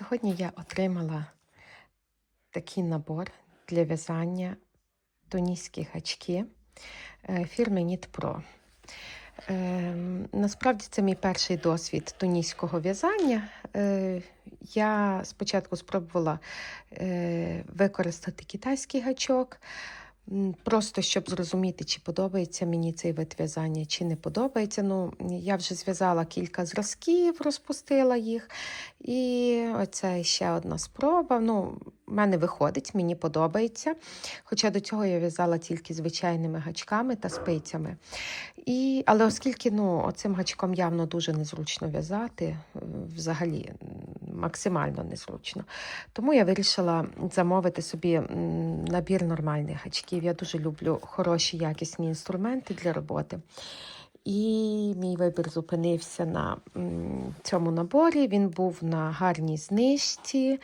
Сьогодні я отримала такий набор для в'язання туніські гачки е, фірми Knit Pro. Ем, Насправді це мій перший досвід туніського в'язання. Е, Я спочатку спробувала е, використати китайський гачок, просто щоб зрозуміти, чи подобається мені цей вид в'язання, чи не подобається. Ну, я вже зв'язала кілька зразків, розпустила їх. І оце ще одна спроба. Ну, мене виходить, мені подобається. Хоча до цього я в'язала тільки звичайними гачками та спицями. І, але оскільки ну, оцим гачком явно дуже незручно в'язати, е, взагалі максимально незручно. Тому я вирішила замовити собі набір нормальних гачків. Я дуже люблю хороші якісні інструменти для роботи. І мій вибір зупинився на цьому наборі. Він був на гарній знижці.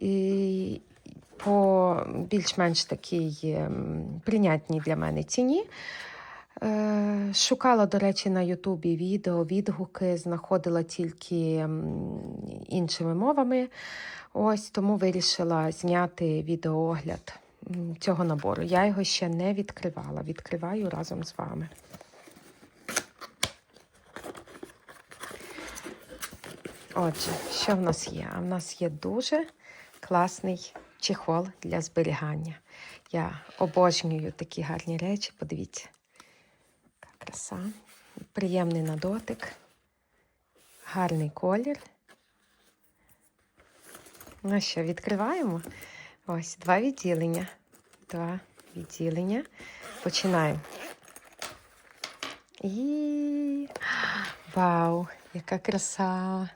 І по більш-менш такій прийнятній для мене ціні. Е, Шукала, до речі, на Ютубі відео, відгуки, знаходила тільки іншими мовами. Ось тому вирішила зняти відеоогляд цього набору. Я його ще не відкривала. Відкриваю разом з вами. Отже, що в нас є? А в нас є дуже класний чехол для зберігання. Я обожнюю такі гарні речі. Подивіться, краса. Приємний на дотик, гарний колір. Ну що, відкриваємо? Ось два відділення. Два відділення. Починаємо. І вау, яка краса!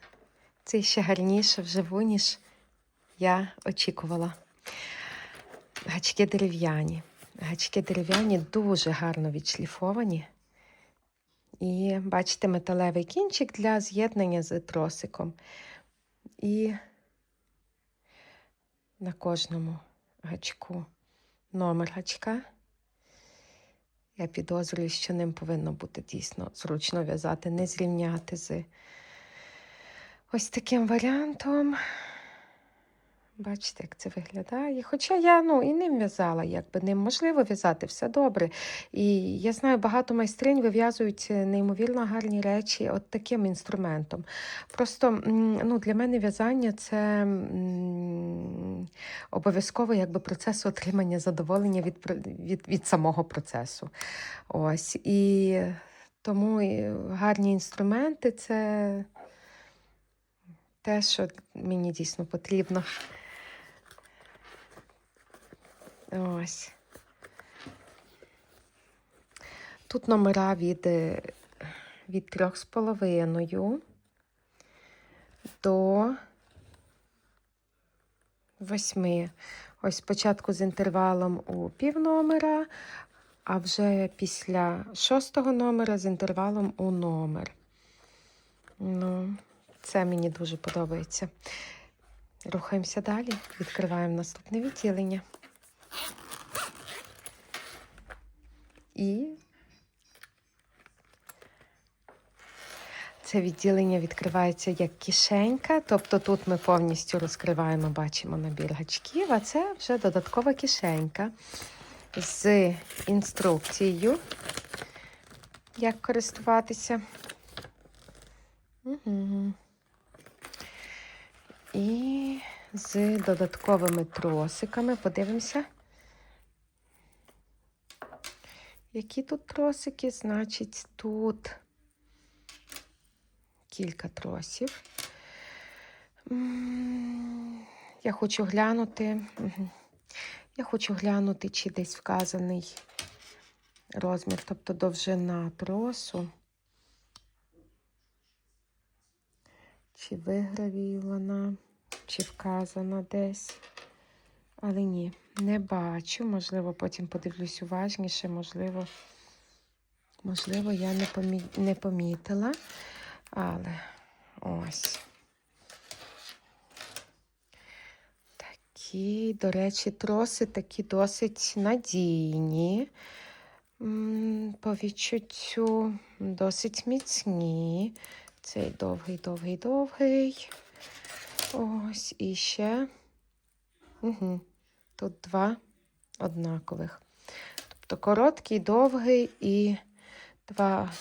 Це ще гарніше вживу, ніж я очікувала. Гачки дерев'яні. Гачки дерев'яні дуже гарно відшліфовані. І бачите, металевий кінчик для з'єднання з тросиком. І на кожному гачку номер гачка. Я підозрюю, що ним повинно бути дійсно зручно в'язати, не зрівняти з ось таким варіантом. Бачите, як це виглядає. Хоча я ну, і ним в'язала, якби ним можливо в'язати, все добре. І я знаю, багато майстринь вив'язують неймовірно гарні речі от таким інструментом. Просто ну, для мене в'язання це обов'язково якби, процес отримання задоволення від, від, від самого процесу. Ось. І тому гарні інструменти це те, що мені дійсно потрібно. Ось. Тут номера від, е, від трьох з половиною до восьми. Ось спочатку з інтервалом у пів номера, а вже після шостого номера з інтервалом у номер. Ну, це мені дуже подобається. Рухаємося далі, відкриваємо наступне відділення. І це відділення відкривається як кишенька, тобто тут ми повністю розкриваємо, бачимо набір гачків, а це вже додаткова кишенька з інструкцією, як користуватися. Угу. І з додатковими тросиками. Подивимося. Які тут тросики? Значить, тут кілька тросів. Я хочу глянути. Я хочу глянути, чи десь вказаний розмір, тобто довжина тросу. Чи вигравіювана, чи вказана десь. Але ні, не бачу. Можливо, потім подивлюсь уважніше, можливо, можливо, я не, помі... не помітила. Але ось. Такі, до речі, троси такі досить надійні. По відчуттю досить міцні. Цей довгий, довгий, довгий. Ось і ще. Угу. Тут два однакових. Тобто короткий, довгий і два.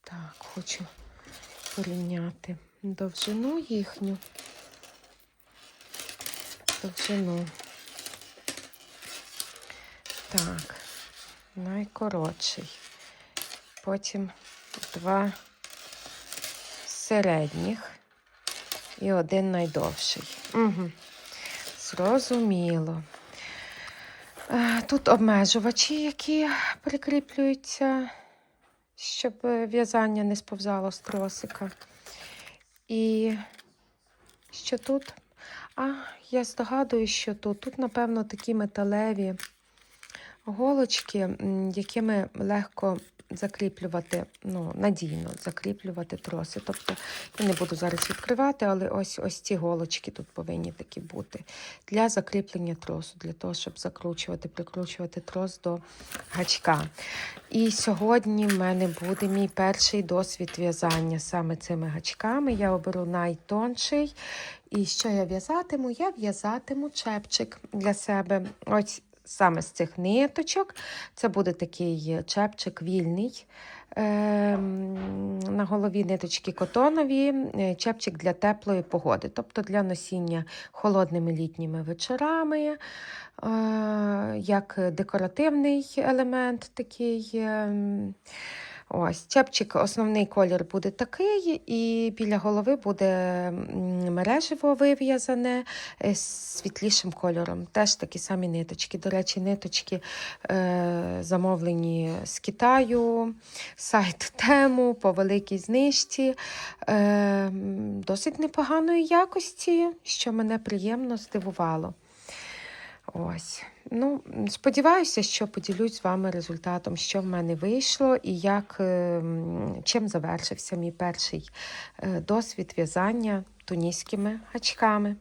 Так, хочу порівняти довжину їхню. Довжину. Так, найкоротший. Потім два середніх і один найдовший. Угу. Зрозуміло. Е, Тут обмежувачі, які прикріплюються, щоб в'язання не сповзало з тросика. І що тут? А, я здогадую, що тут. Тут, напевно, такі металеві голочки, якими легко закріплювати, ну, надійно закріплювати троси. Тобто я не буду зараз відкривати, але ось ось ці голочки тут повинні такі бути для закріплення тросу, для того, щоб закручувати, прикручувати трос до гачка. І сьогодні в мене буде мій перший досвід в'язання саме цими гачками. Я оберу найтонший. І що я в'язатиму? Я в'язатиму чепчик для себе. Ось саме з цих ниточок. Це буде такий чепчик вільний. Ем, На голові ниточки котонові, е, чепчик для теплої погоди, тобто для носіння холодними літніми вечорами, е, як декоративний елемент такий. Ось, чепчик, основний колір буде такий, і біля голови буде мережево вив'язане е, з світлішим кольором. Теж такі самі ниточки. До речі, ниточки е, замовлені з Китаю, сайт тему по великій знижці. Е, досить непоганої якості, що мене приємно здивувало. Ось. Ну, сподіваюся, що поділюсь з вами результатом, що в мене вийшло і як, е, чим завершився мій перший е, досвід в'язання туніськими гачками.